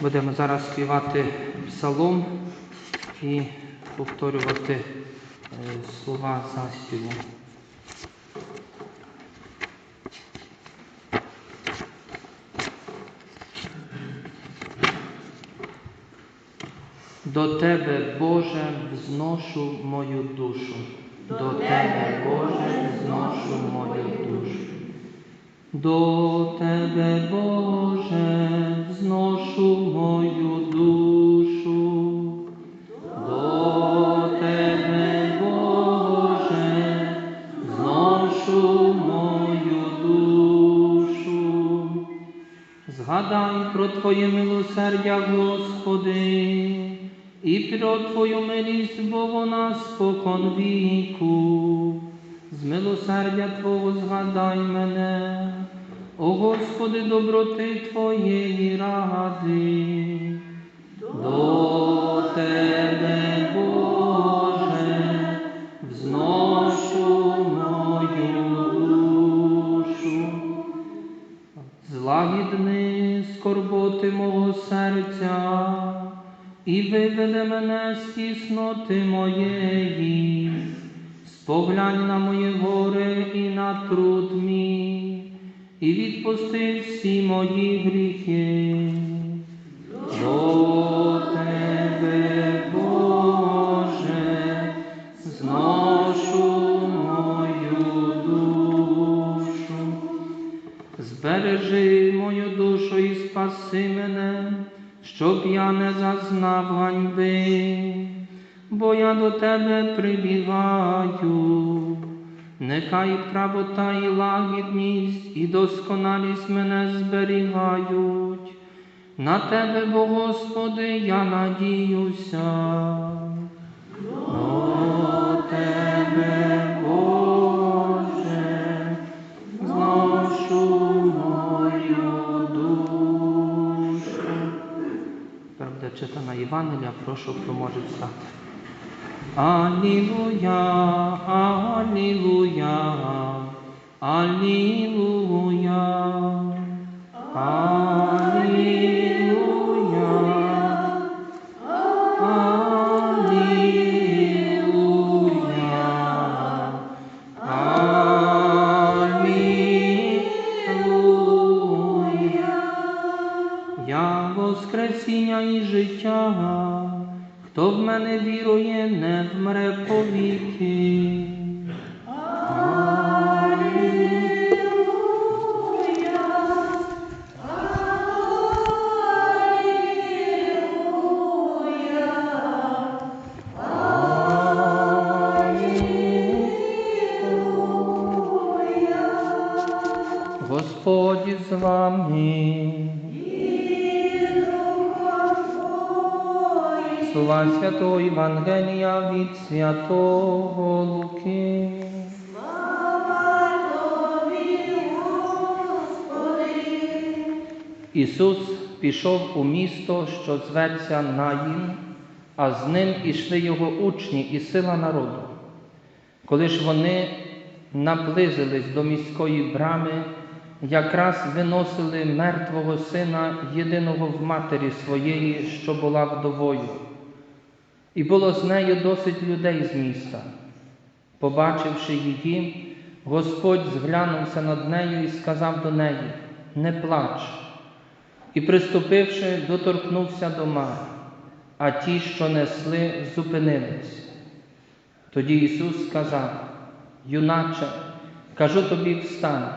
Будемо зараз співати псалом і повторювати е, слова заспіву. До Тебе, Боже, взношу мою душу. До Тебе, Боже, взношу мою душу. До Тебе, Боже, Твоє милосердя, Господи, і про Твою милість, бо вона спокон віку. З милосердя Твого згадай мене, о Господи, доброти Твоєї ради. До Тебе, скорботи мого серця і виведи мене з тісноти моєї, споглянь на моє горе і на труд мій, і відпусти всі мої гріхи. Нехай правота і лагідність і досконалість мене зберігають. На тебе, бо Господи, я надіюся. До тебе, Боже, зношу мою душу. Правда, читана Євангелія, прошу поможуть стати. Алілуя, Алілуя, Only. Євангелія від Святого Луки. Ісус пішов у місто, що зветься Наїн, а з ним ішли його учні і сила народу. Коли ж вони наблизились до міської брами, якраз виносили мертвого сина єдиного в матері своєї, що була вдовою. І було з нею досить людей з міста. Побачивши її, Господь зглянувся над нею і сказав до неї: Не плач. І, приступивши, доторкнувся до Мари, а ті, що несли, зупинились. Тоді Ісус сказав: Юначе, кажу тобі, встань.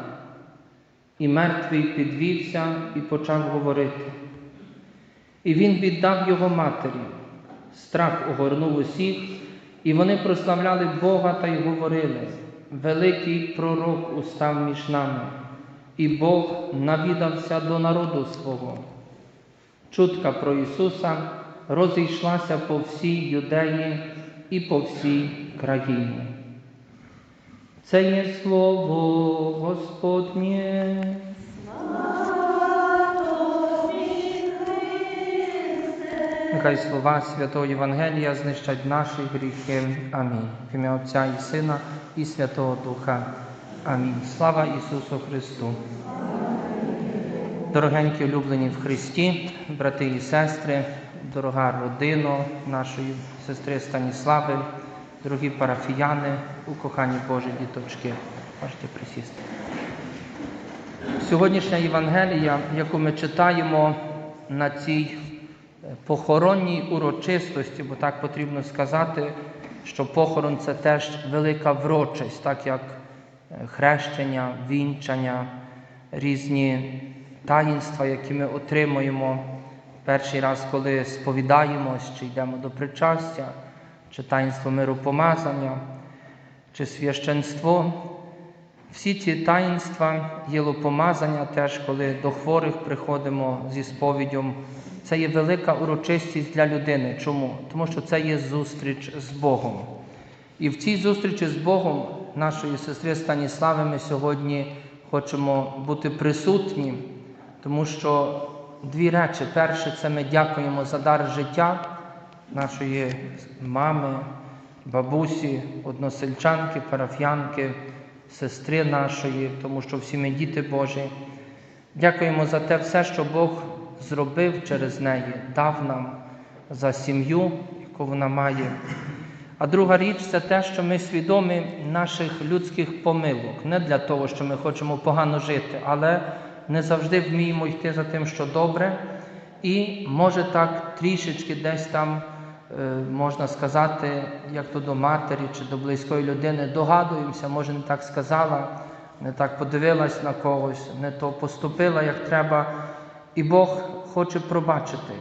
І мертвий підвівся і почав говорити. І він віддав його матері. Страх огорнув усіх, і вони прославляли Бога та й говорили: Великий пророк устав між нами, і Бог навідався до народу свого. Чутка про Ісуса розійшлася по всій юдеї і по всій країні. Це є слово Господнє. Нехай слова Святого Євангелія знищать наші гріхи. Амінь. В ім'я Отця і Сина і Святого Духа. Амінь. Слава Ісусу Христу. Дорогенькі улюблені в Христі, брати і сестри, дорога родина нашої сестри Станіслави, дорогі парафіяни, укохані Божі діточки, можете присісти. Сьогоднішня Євангелія, яку ми читаємо на цій похоронній урочистості, бо так потрібно сказати, що похорон це теж велика врочість, так як е, хрещення, вінчання, різні таїнства, які ми отримуємо перший раз, коли сповідаємось, чи йдемо до причастя, чи таїнство миропомазання, чи священство. Всі ці таїнства, єлопомазання теж, коли до хворих приходимо зі сповіддю, це є велика урочистість для людини. Чому? Тому що це є зустріч з Богом. І в цій зустрічі з Богом нашої сестри Станіслави ми сьогодні хочемо бути присутні, тому що дві речі. Перше, це ми дякуємо за дар життя нашої мами, бабусі, односельчанки, парафіянки, сестри нашої, тому що всі ми діти Божі. Дякуємо за те все, що Бог зробив через неї, дав нам за сім'ю, яку вона має. А друга річ це те, що ми свідомі наших людських помилок, не для того, що ми хочемо погано жити, але не завжди вміємо йти за тим, що добре, і може так трішечки десь там, можна сказати, як то до матері чи до близької людини, догадуємося, може не так сказала, не так подивилась на когось, не то поступила, як треба, і Бог хоче пробачити.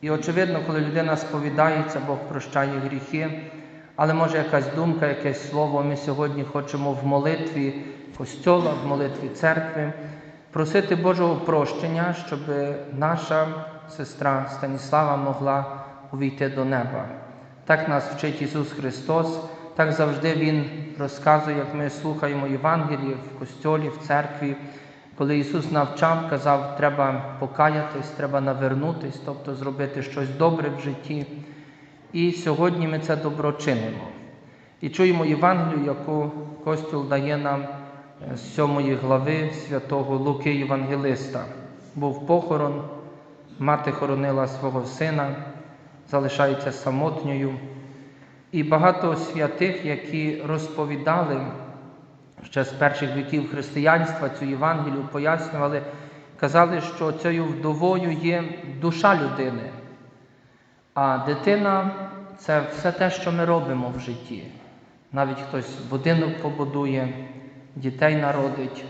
І очевидно, коли людина сповідається, Бог прощає гріхи, але може якась думка, якесь слово. Ми сьогодні хочемо в молитві костьола, в молитві церкви просити Божого прощення, щоб наша сестра Станіслава могла увійти до неба. Так нас вчить Ісус Христос, так завжди Він розказує, як ми слухаємо Євангеліє в костьолі, в церкві. Коли Ісус навчав, казав, треба покаятись, треба навернутись, тобто зробити щось добре в житті. І сьогодні ми це добро чинимо. І чуємо Євангелію, яку Костюл дає нам з 7 глави святого Луки Євангелиста. Був похорон, мати хоронила свого сина, залишається самотньою. І багато святих, які розповідали ще з перших віків християнства цю Євангелію, пояснювали, казали, що цією вдовою є душа людини. А дитина це все те, що ми робимо в житті. Навіть хтось будинок побудує, дітей народить,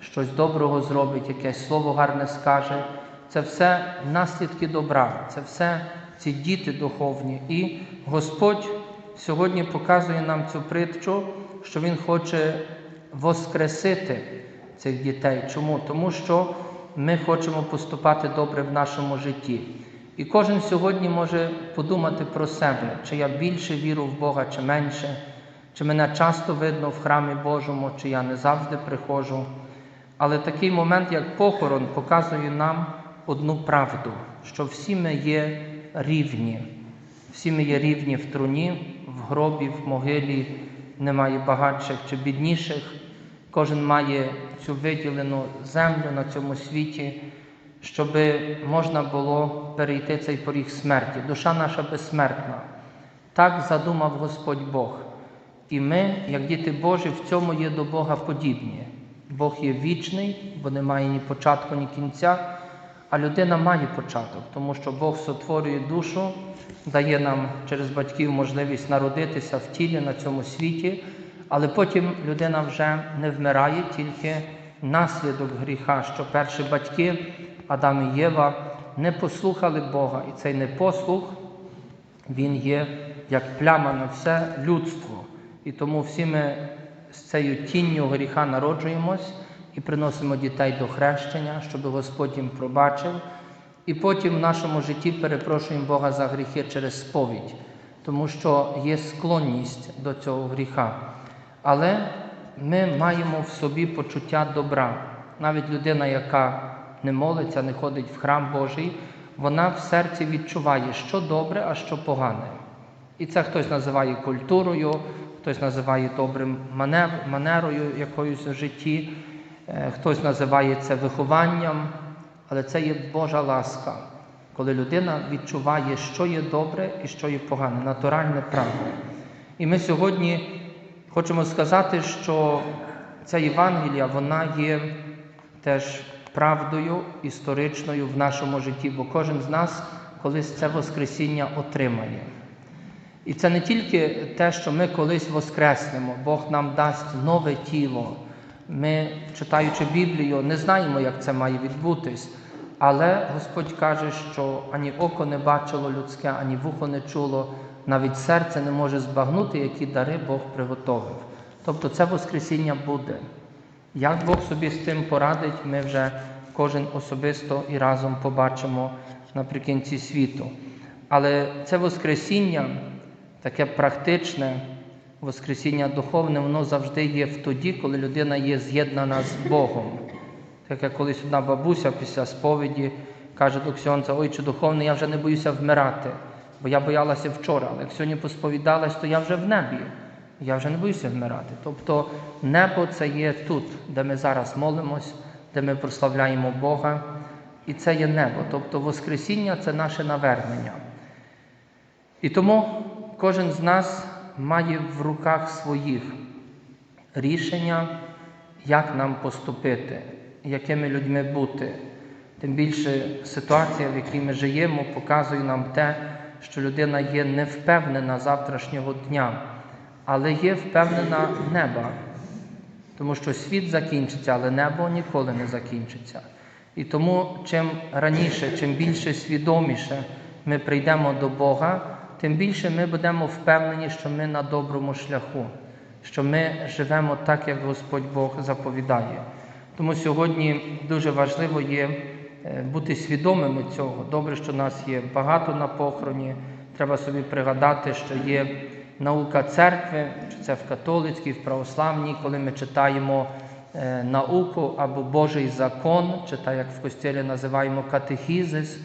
щось доброго зробить, якесь слово гарне скаже. Це все наслідки добра, це все ці діти духовні. І Господь сьогодні показує нам цю притчу, що Він хоче воскресити цих дітей. Чому? Тому що ми хочемо поступати добре в нашому житті. І кожен сьогодні може подумати про себе, чи я більше віру в Бога, чи менше, чи мене часто видно в храмі Божому, чи я не завжди приходжу. Але такий момент, як похорон, показує нам одну правду, що всі ми є рівні, всі ми є рівні в труні, в гробі, в могилі, немає багатших чи бідніших. Кожен має цю виділену землю на цьому світі, щоб можна було перейти цей поріг смерті. Душа наша безсмертна. Так задумав Господь Бог. І ми, як діти Божі, в цьому є до Бога подібні. Бог є вічний, бо немає ні початку, ні кінця, а людина має початок, тому що Бог сотворює душу, дає нам через батьків можливість народитися в тілі на цьому світі, але потім людина вже не вмирає, тільки наслідок гріха, що перші батьки, Адам і Єва, не послухали Бога. І цей непослух, він є як пляма на все людство. І тому всі ми з цією тінню гріха народжуємось і приносимо дітей до хрещення, щоб Господь їм пробачив. І потім в нашому житті перепрошуємо Бога за гріхи через сповідь, тому що є склонність до цього гріха. Але ми маємо в собі почуття добра. Навіть людина, яка не молиться, не ходить в храм Божий, вона в серці відчуває, що добре, а що погане. І це хтось називає культурою, хтось називає добрим манерою якоюсь в житті, хтось називає це вихованням, але це є Божа ласка, коли людина відчуває, що є добре і що є погане, натуральне право. І ми сьогодні хочемо сказати, що ця Євангелія вона є теж правдою історичною в нашому житті, бо кожен з нас колись це Воскресіння отримає. І це не тільки те, що ми колись воскреснемо, Бог нам дасть нове тіло. Ми, читаючи Біблію, не знаємо, як це має відбутись, але Господь каже, що ані око не бачило людське, ані вухо не чуло, навіть серце не може збагнути, які дари Бог приготовив. Тобто це Воскресіння буде. Як Бог собі з тим порадить, ми вже кожен особисто і разом побачимо наприкінці світу. Але це Воскресіння, таке практичне, Воскресіння духовне, воно завжди є в тоді, коли людина є з'єднана з Богом. Так як колись одна бабуся після сповіді каже до Ксьонця, ой, чи духовний, я вже не боюся вмирати, бо я боялася вчора, але як сьогодні посповідалась, то я вже в небі. Я вже не боюся вмирати. Тобто небо це є тут, де ми зараз молимось, де ми прославляємо Бога. І це є небо. Тобто Воскресіння це наше навернення. І тому кожен з нас має в руках своїх рішення, як нам поступити, якими людьми бути. Тим більше ситуація, в якій ми живемо, показує нам те, що людина є невпевнена завтрашнього дня, але є впевнена неба. Тому що світ закінчиться, але небо ніколи не закінчиться. І тому, чим раніше, чим більше свідоміше ми прийдемо до Бога, тим більше ми будемо впевнені, що ми на доброму шляху, що ми живемо так, як Господь Бог заповідає. Тому сьогодні дуже важливо є е, бути свідомими цього. Добре, що нас є багато на похороні. Треба собі пригадати, що є наука церкви, чи це в католицькій, в православній, коли ми читаємо е, науку або Божий закон, чи так як в костілі називаємо катехізис,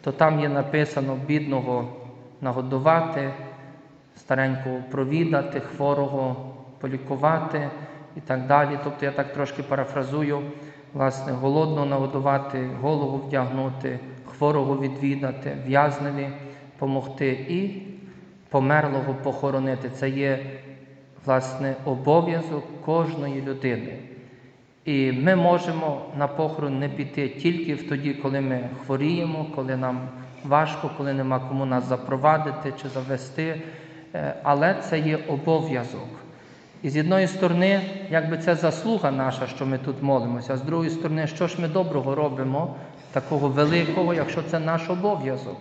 то там є написано бідного нагодувати, старенького провідати, хворого полікувати і так далі. Тобто я так трошки парафразую, власне, голодного нагодувати, голову вдягнути, хворого відвідати, в'язневі помогти і померлого похоронити. Це є, власне, обов'язок кожної людини. І ми можемо на похорон не піти тільки в тоді, коли ми хворіємо, коли нам важко, коли нема кому нас запровадити чи завести, Е, але це є обов'язок. І з одної сторони, якби це заслуга наша, що ми тут молимося, а з другої сторони, що ж ми доброго робимо, такого великого, якщо це наш обов'язок.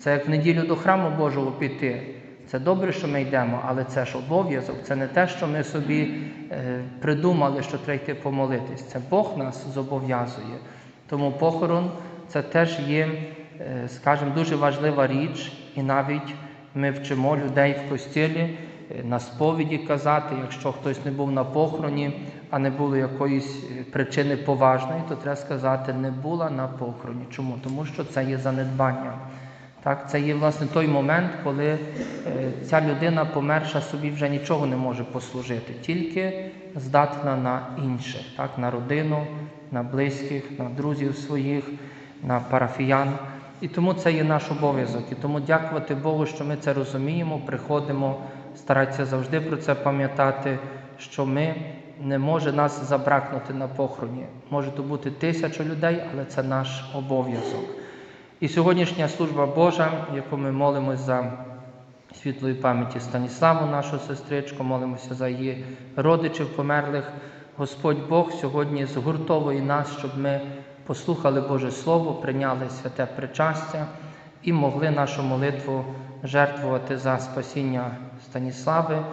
Це як в неділю до храму Божого піти. Це добре, що ми йдемо, але це ж обов'язок, це не те, що ми собі е, придумали, що треба йти помолитись. Це Бог нас зобов'язує. Тому похорон це теж є, скажімо, дуже важлива річ, і навіть ми вчимо людей в костілі е, на сповіді казати, якщо хтось не був на похороні, а не було якоїсь е, причини поважної, то треба сказати, не була на похороні. Чому? Тому що це є занедбання. Так, Це є власне той момент, коли е, ця людина померша собі вже нічого не може послужити, тільки здатна на інше, так, на родину, на близьких, на друзів своїх, на парафіян. І тому це є наш обов'язок. І тому дякувати Богу, що ми це розуміємо, приходимо, старатися завжди про це пам'ятати, що ми не може нас забракнути на похороні. Може то бути тисяча людей, але це наш обов'язок. І сьогоднішня служба Божа, яку ми молимося за світлої пам'яті Станіславу, нашу сестричку, молимося за її родичів померлих. Господь Бог сьогодні згуртовує нас, щоб ми послухали Боже Слово, прийняли святе причастя і могли нашу молитву жертвувати за спасіння Станіслави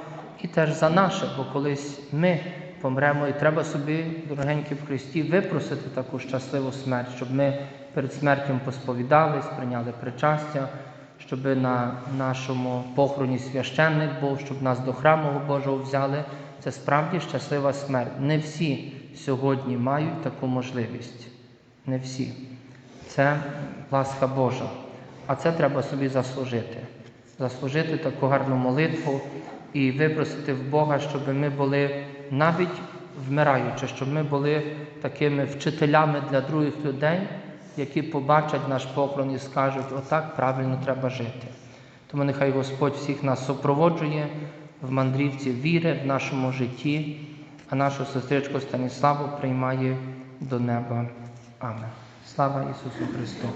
і теж за наше, бо колись ми помремо, і треба собі, дорогенькі в Христі, випросити таку щасливу смерть, щоб ми перед смертю посповідались, прийняли причастя, щоб на нашому похороні священник був, щоб нас до храму Божого взяли. Це справді щаслива смерть. Не всі сьогодні мають таку можливість. Не всі. Це ласка Божа. А це треба собі заслужити. Заслужити таку гарну молитву і випросити в Бога, щоб ми були навіть вмираючи, щоб ми були такими вчителями для других людей, які побачать наш похорон і скажуть, отак правильно треба жити. Тому нехай Господь всіх нас супроводжує в мандрівці віри в нашому житті, а нашу сестричку Станіславу приймає до неба. Амен. Слава Ісусу Христу!